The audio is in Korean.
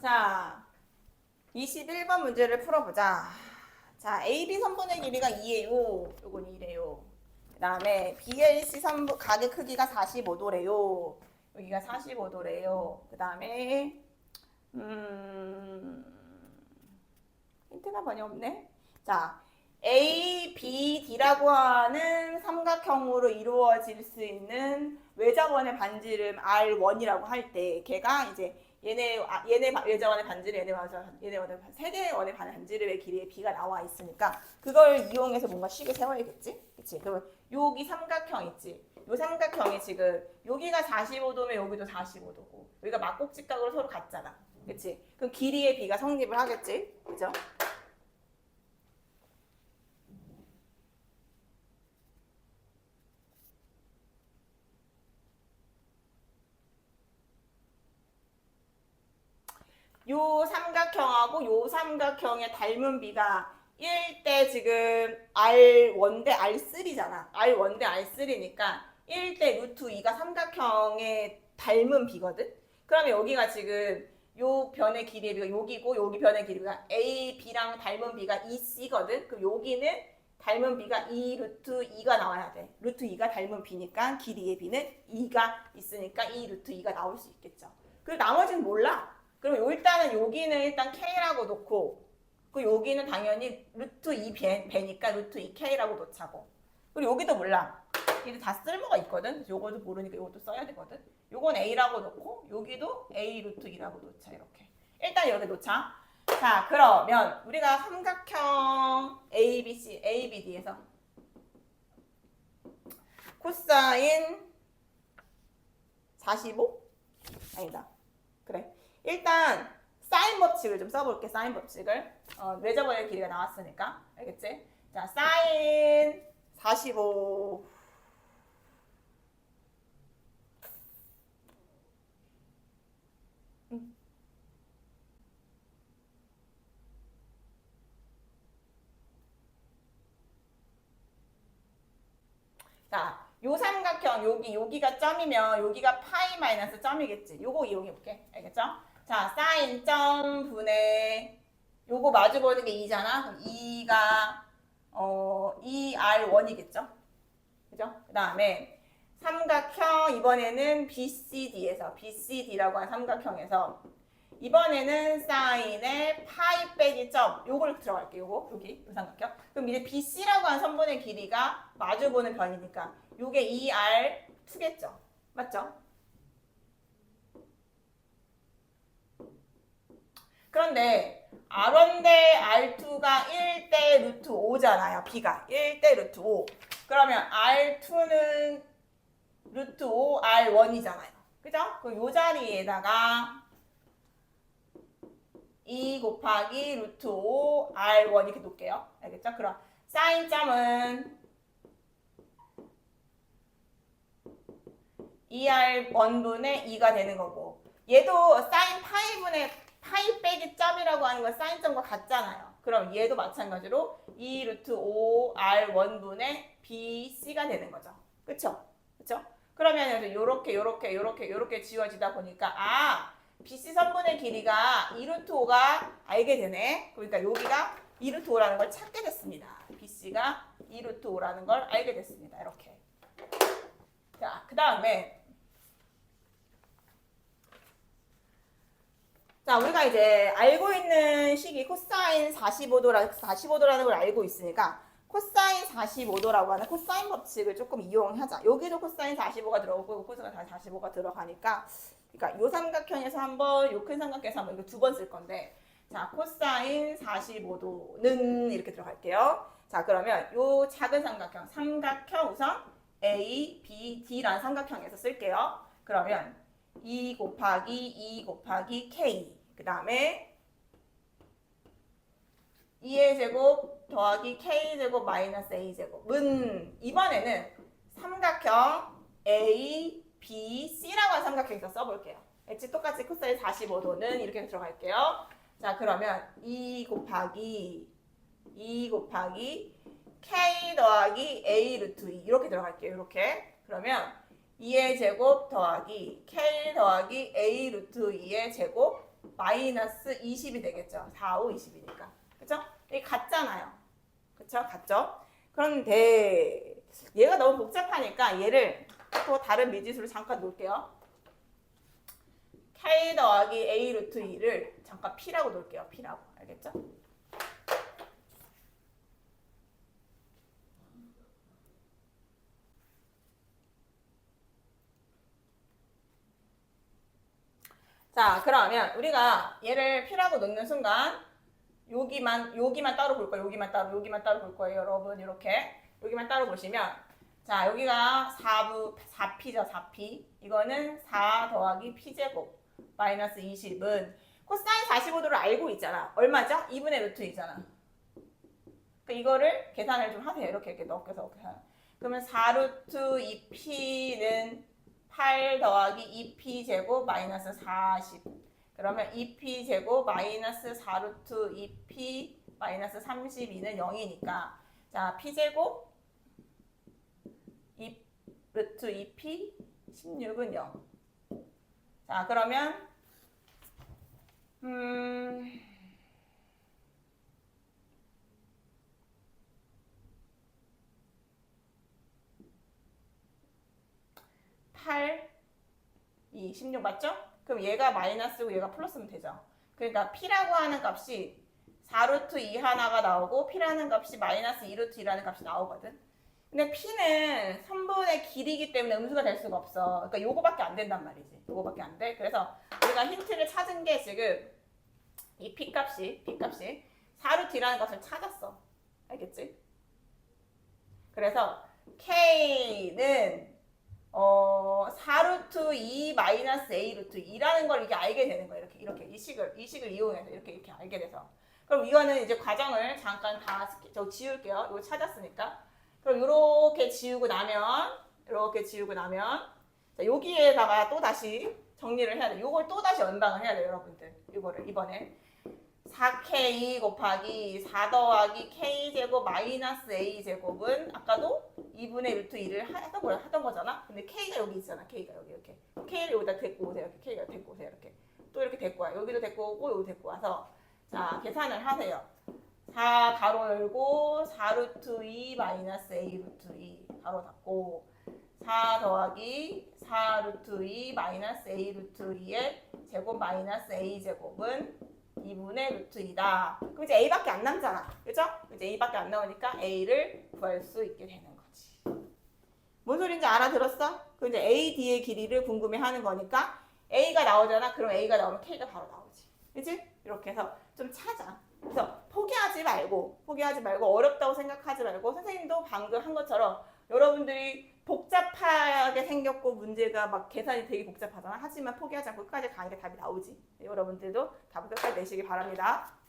자, 21번 문제를 풀어보자. 자, AB 선분의 길이가 2예요. 요건 2래요. 그 다음에 BLC 선분 가게 크기가 45도래요. 여기가 45도래요. 그 다음에 음 힌트가 많이 없네. 자, A, B, D라고 하는 삼각형으로 이루어질 수 있는 외자원의 반지름 R1이라고 할 때 걔가 이제 얘네 아, 얘네 바- 외자원의 반지름 얘네 맞아 얘네 반- 세개 원의 반- 반지름의 길이의 B가 나와 있으니까 그걸 이용해서 뭔가 식을 세워야겠지, 그렇지? 그러면 여기 삼각형 있지. 요 삼각형이 지금 여기가 45도면 여기도 45도고 여기가 막곡직각으로 서로 같잖아, 그렇지? 그럼 길이의 B가 성립을 하겠지, 그죠? 요 삼각형하고 요 삼각형의 닮은 비가 1대 지금 R1 대 R3잖아. R1 대 R3니까 1대 루트 2가 삼각형의 닮은 비거든. 그러면 여기가 지금 요 변의 길이의 비가 여기고 여기 변의 길이가 A, B랑 닮은 비가 2C거든. 그럼 여기는 닮은 비가 2 루트 2가 나와야 돼. 루트 2가 닮은 비니까 길이의 비는 2가 있으니까 2 루트 2가 나올 수 있겠죠. 그리고 나머지는 몰라. 그럼 요 일단은 여기는 일단 K라고 놓고 그 여기는 당연히 루트 2 배, 배니까 루트 2K라고 놓자고. 그리고 여기도 몰라. 얘도 다 쓸모가 있거든. 요것도 모르니까 요것도 써야 되거든. 요건 A라고 놓고 여기도 A 루트 2라고 놓자 이렇게. 일단 여기 놓자. 자 그러면 우리가 삼각형 ABC, ABD에서 코사인 45? 아니다. 그래 일단 사인 법칙을 좀 써볼게 사인 법칙을 어, 외자번의 길이가 나왔으니까 알겠지? 자 사인 45 음. 자, 요 삼각형 여기 여기가 점이면 여기가 파이 마이너스 점이겠지. 요거 이용해 볼게. 알겠죠? 자, 사인 점 분의 요거 마주 보는 게 2잖아. 그럼 2가 어 2R1이겠죠? 그죠? 그다음에 삼각형 이번에는 BCD에서 BCD라고 하는 삼각형에서 이번에는 사인의 파이 빼기 점 요걸 들어갈게요. 요거 여기 요 삼각형. 그럼 이제 BC라고 하는 선분의 길이가 마주 보는 변이니까 요게 2R2겠죠. 맞죠? 그런데 R1 대 R2가 1대 루트 5잖아요. B가 1대 루트 5. 그러면 R2는 루트 5 R1이잖아요. 그죠? 그럼 요 자리에다가 2 곱하기 루트 5 R1 이렇게 놓을게요. 알겠죠? 그럼 사인점은 2R1분의 2가 되는 거고 얘도 사인 파이분의 파이 빼기 점이라고 하는 건 사인점과 같잖아요. 그럼 얘도 마찬가지로 2 루트 5 R1분의 BC가 되는 거죠. 그쵸? 그쵸? 그러면 요렇게 요렇게 요렇게 요렇게 지워지다 보니까 아 BC 선분의 길이가 2 루트 5가 알게 되네. 그러니까 여기가 2 루트 5라는 걸 찾게 됐습니다. BC가 2 루트 5라는 걸 알게 됐습니다. 이렇게. 자, 그 다음에 자, 우리가 이제 알고 있는 식이 코사인 45도라, 45도라는 걸 알고 있으니까 코사인 45도라고 하는 코사인 법칙을 조금 이용하자. 여기도 코사인 45가 들어오고 코사인 45가 들어가니까 그러니까 요 삼각형에서 한 번, 요 큰 삼각형에서 한 번, 이거 두 번 쓸 건데 자, 코사인 45도는 이렇게 들어갈게요. 자, 그러면 요 작은 삼각형, 삼각형 우선 A, B, D라는 삼각형에서 쓸게요. 그러면 2 곱하기 2 곱하기 K 그 다음에 2의 제곱 더하기 K 제곱 마이너스 A 제곱은 이번에는 삼각형 A, B, C라고 하는 삼각형에서 써볼게요. 엣지 똑같이 코사인 45도는 이렇게 들어갈게요. 자 그러면 2 곱하기 2 곱하기 K 더하기 A 루트 2 이렇게 들어갈게요. 이렇게 그러면 2의 제곱 더하기 K 더하기 A 루트 2의 제곱 마이너스 20이 되겠죠. 4, 5, 20이니까. 그쵸? 이게 같잖아요. 그쵸? 같죠? 그런데 얘가 너무 복잡하니까 얘를 또 다른 미지수로 잠깐 놓을게요. k 더하기 a 루트 2를 잠깐 p라고 놓을게요. p라고. 알겠죠? 자, 그러면 우리가 얘를 p라고 놓는 순간 여기만 여기만 따로 볼 거예요. 여기만 따로 여기만 따로 볼 거예요, 여러분. 이렇게 여기만 따로 보시면 자, 여기가 4부 4p죠, 4p. 이거는 4 더하기 p 제곱 마이너스 20은 코사인 45도를 알고 있잖아. 얼마죠? 2분의 루트 2잖아. 그러니까 이거를 계산을 좀 하세요. 이렇게 이렇게 넣어서 이렇게. 그러면 4루트 2p는 8 더하기 2p 제곱 마이너스 40. 그러면 2p 제곱 마이너스 4루트 2p 마이너스 32는 0이니까 자 p 제곱 2 루트 2p 16은 0. 자 그러면 8, 2, 16 맞죠? 그럼 얘가 마이너스고 얘가 플러스면 되죠. 그러니까 P라고 하는 값이 4루트 2 하나가 나오고 P라는 값이 마이너스 2루트 2라는 값이 나오거든. 근데 P는 3분의 길이기 때문에 음수가 될 수가 없어. 그러니까 요거밖에 안 된단 말이지. 요거밖에 안 돼. 그래서 우리가 힌트를 찾은 게 지금 이 P 값이, P 값이 4루트라는 것을 찾았어. 알겠지? 그래서 K는 어, 4루트 2 마이너스 A 루트 2라는 걸 이게 알게 되는 거예요. 이렇게, 이렇게, 이 식을, 이 식을 이용해서 이렇게, 이렇게 알게 돼서. 그럼 이거는 이제 과정을 잠깐 다, 저 지울게요. 이거 찾았으니까. 그럼 이렇게 지우고 나면, 이렇게 지우고 나면, 자, 여기에다가 또 다시 정리를 해야 돼. 요걸 또 다시 연방을 해야 돼요, 여러분들. 이거를, 이번에. 4k 곱하기 4 더하기 k제곱 마이너스 a제곱은 아까도 2분의 루트 2를 하던, 거, 하던 거잖아. 근데 k가 여기 있잖아. k가 여기 이렇게. k를 여기다 데리고 오세요. 이렇게 k가 데리고 오세요. 이렇게. 또 이렇게 데리고 와요. 여기도 데리고 오고 여기 데리고 와서 자 계산을 하세요. 4 가로 열고 4 루트 2 마이너스 a 루트 2 가로 닫고 4 더하기 4 루트 2 마이너스 a 루트 2의 제곱 마이너스 a 제곱은 2분의 루트 2다. 그럼 이제 a밖에 안 남잖아. 그죠? 이제 a밖에 안 나오니까 a를 구할 수 있게 되는 거지. 뭔 소린지 알아들었어? 그 이제 a, d의 길이를 궁금해 하는 거니까 a가 나오잖아. 그럼 a가 나오면 k가 바로 나오지. 그지? 이렇게 해서 좀 찾아. 그래서 포기하지 말고, 포기하지 말고, 어렵다고 생각하지 말고, 선생님도 방금 한 것처럼 여러분들이 복잡하게 생겼고 문제가 막 계산이 되게 복잡하잖아. 하지만 포기하지 않고 끝까지 게 답이 나오지. 여러분들도 답을 끝까지 내시기 바랍니다.